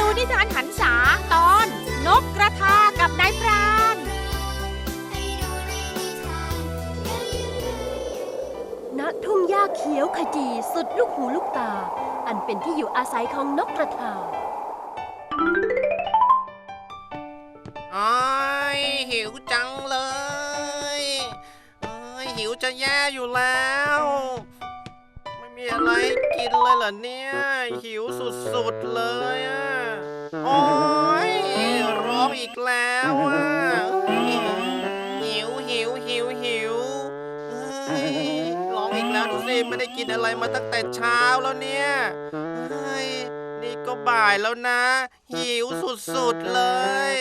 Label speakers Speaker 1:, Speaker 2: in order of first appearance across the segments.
Speaker 1: ตูนิทานหันษาตอน นกกระทากับนายพราน
Speaker 2: ณทุ่งหญ้าเขียวขจีสุดลูกหูลูกตา อันเป็นที่อยู่อาศัยของนกกระทา
Speaker 3: โอ้ยหิวจังเลยโอ้ยหิวจะแย่อยู่แล้ว ไม่มีอะไรกินเลยเหรอเนี่ย หิวสุดๆเลยอะ ไม่ได้กินอะไรมาตั้งแต่เช้าแล้วเนี่ยเฮ้ยนี่ก็บ่ายแล้วนะ หิวสุดๆเลย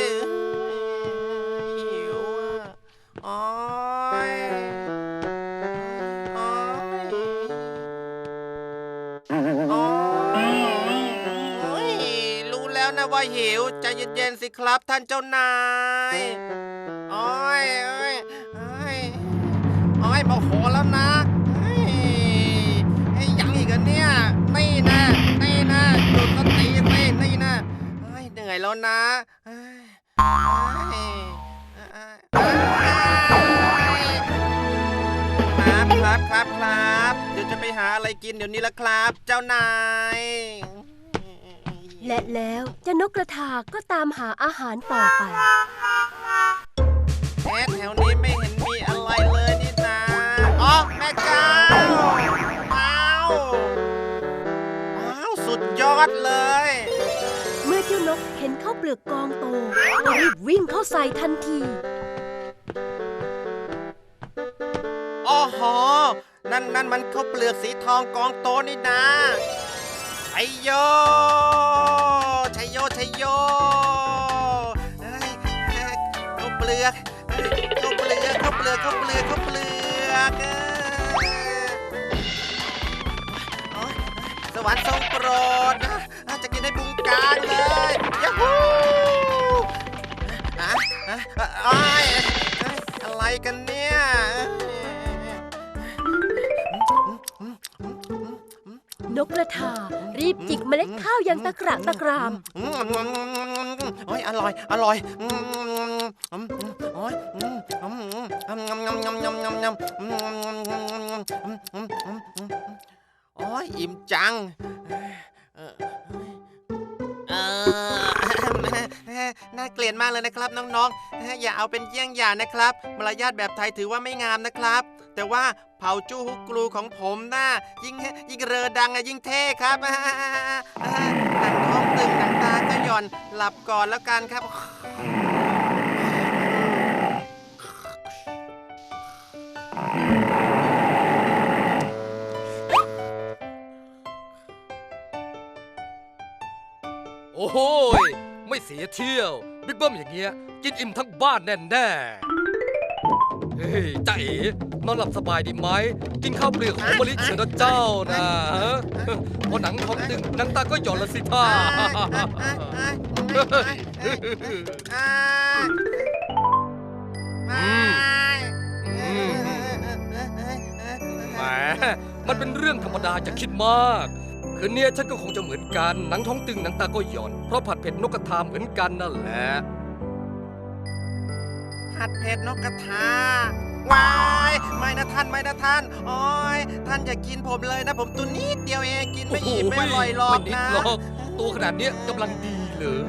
Speaker 3: หิวอะโอ้ยโอ้ยโอ้ยโอ้ยรู้แล้วนะว่าหิวใจเย็นๆสิครับท่านเจ้านายโอ้ยโอ้ย เนี่ย นี่นะนี่นะหยุดสตินี่นี่นะเฮ้ยเหนื่อยแล้วนะเฮ้ยเฮ้ยครับครับครับครับเดี๋ยวจะไปหาอะไรกินเดี๋ยวนี้ละครับ เจ้านาย
Speaker 2: และแล้วเจ้านกกระทาก็ตามหาอาหารต่อไป
Speaker 3: ยอดเลย
Speaker 2: เมื่อเจ้านกเห็นข้าวเปลือกกองโตก็รีบวิ่งเข้าใส่ทันที
Speaker 3: โอ้โหนั่นนั่นมันข้าวเปลือกสีทองกองโตนี่นะชัยโยชัยโยชัยโยเฮ้ยข้าวเปลือกเฮ้ยข้าวเปลือกข้าวเปลือกข้าวเปลือกข้าวเปลือก สวรรค์ทรงโปรดนะจะกินให้พุงกลางเลยยาฮูอะอะอะอ้ายเอ้ยอะไรกันเนี่ย
Speaker 2: นกกระทารีบจิกเมล็ดข้าวอย่างตะกระตะกราม
Speaker 3: อืมโอ้ยอร่อย อร่อยอืมอืมโอ้ยอืมอืมอืมงำงำงำงำงำ อืมอืมอืมอืมอืมอืมโอ้ยอิ่มจังเออ น่าเกลียดมากเลยนะครับน้องๆ อย่าเอาเป็นเยี่ยงอย่างนะครับ มารยาทแบบไทยถือว่าไม่งามนะครับ แต่ว่าเผาจู้ฮุกกลูของผมน่ะยิ่งยิ่งเรอดังอะยิ่งเท่ครับหนังท้องตึงหนังตาก็หย่อนหลับก่อนแล้วกันครับ
Speaker 4: โอ้โหยไม่เสียเที่ยว บิ๊กเบิ้มอย่างเงี้ย กินอิ่มทั้งบ้านแน่แน่ๆเฮ้ยจ้าเอ๋นอนหลับสบายดีไหม กินข้าวเปลือกของมะลิเชียวนะเจ้านะฮะพอหนังท้องตึงหนังตาก็หย่อนละสิท่า แหมมันเป็นเรื่องธรรมดาอย่าคิดมาก คืนเนี้ยฉันก็คงจะเหมือนกันหนังท้องตึงหนังตาก็หย่อน เพราะผัดเผ็ดนกกระทาเหมือนกันนั่นแหละ
Speaker 3: ผัดเผ็ดนกกระทาวายไม่นะท่านไม่นะท่านโอ้ยท่านอย่ากินผมเลยนะผมตัวนิดเดียวเองกินไม่อิ่มไม่อร่อยหรอก
Speaker 4: ไม่นิด
Speaker 3: นะ
Speaker 4: หรอกตัวขนาดเนี้ยกำลังดี ห
Speaker 3: รือ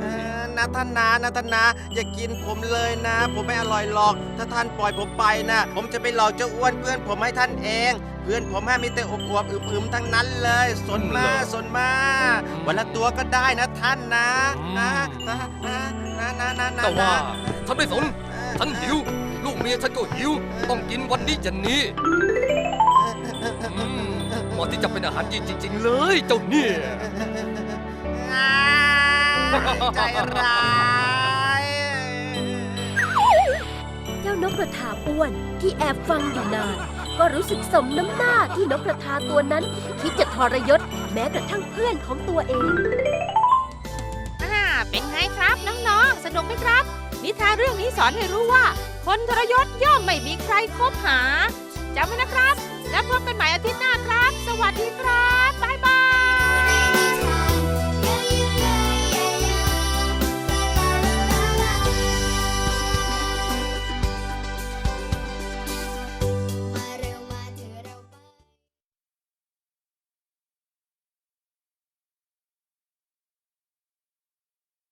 Speaker 3: นะท่านนะนะท่านนะอย่ากินผมเลยนะ ผมไม่อร่อยหรอก ถ้าท่านปล่อยผมไปนะ ผมจะไปหลอกเจ้าอ้วนเพื่อนผมให้ท่านเอง เพื่อนผมแม่มีแต่อบอวบๆอึมทั้งนั้นเลยสนมาสนมาวันละตัวก็ได้นะท่านนะอืม นะนะนะนะนะนะนะ
Speaker 4: แต่ว่าฉันไม่สน เออฉันหิว ลูกเมียฉันก็หิว ต้องกินวันนี้อย่างนี้อืมเหมาะที่จะเป็นอาหารจีนจริง ๆ เลยเจ้าเนี่ย
Speaker 3: เออ ใจร้าย
Speaker 2: เจ้านกกระทาอ้วนที่แอบฟังอยู่นาน ก็รู้สึกสมน้ำหน้าที่นกกระทาตัวนั้น คิดจะทรยศแม้กระทั่งเพื่อนของตัวเอง
Speaker 1: อ่า เป็นไงครับน้องๆ สนุกไหมครับ นิทานเรื่องนี้สอนให้รู้ว่า คนทรยศย่อมไม่มีใครคบหาจำไว้นะครับ แล้วพบกันใหม่อาทิตย์หน้าครับ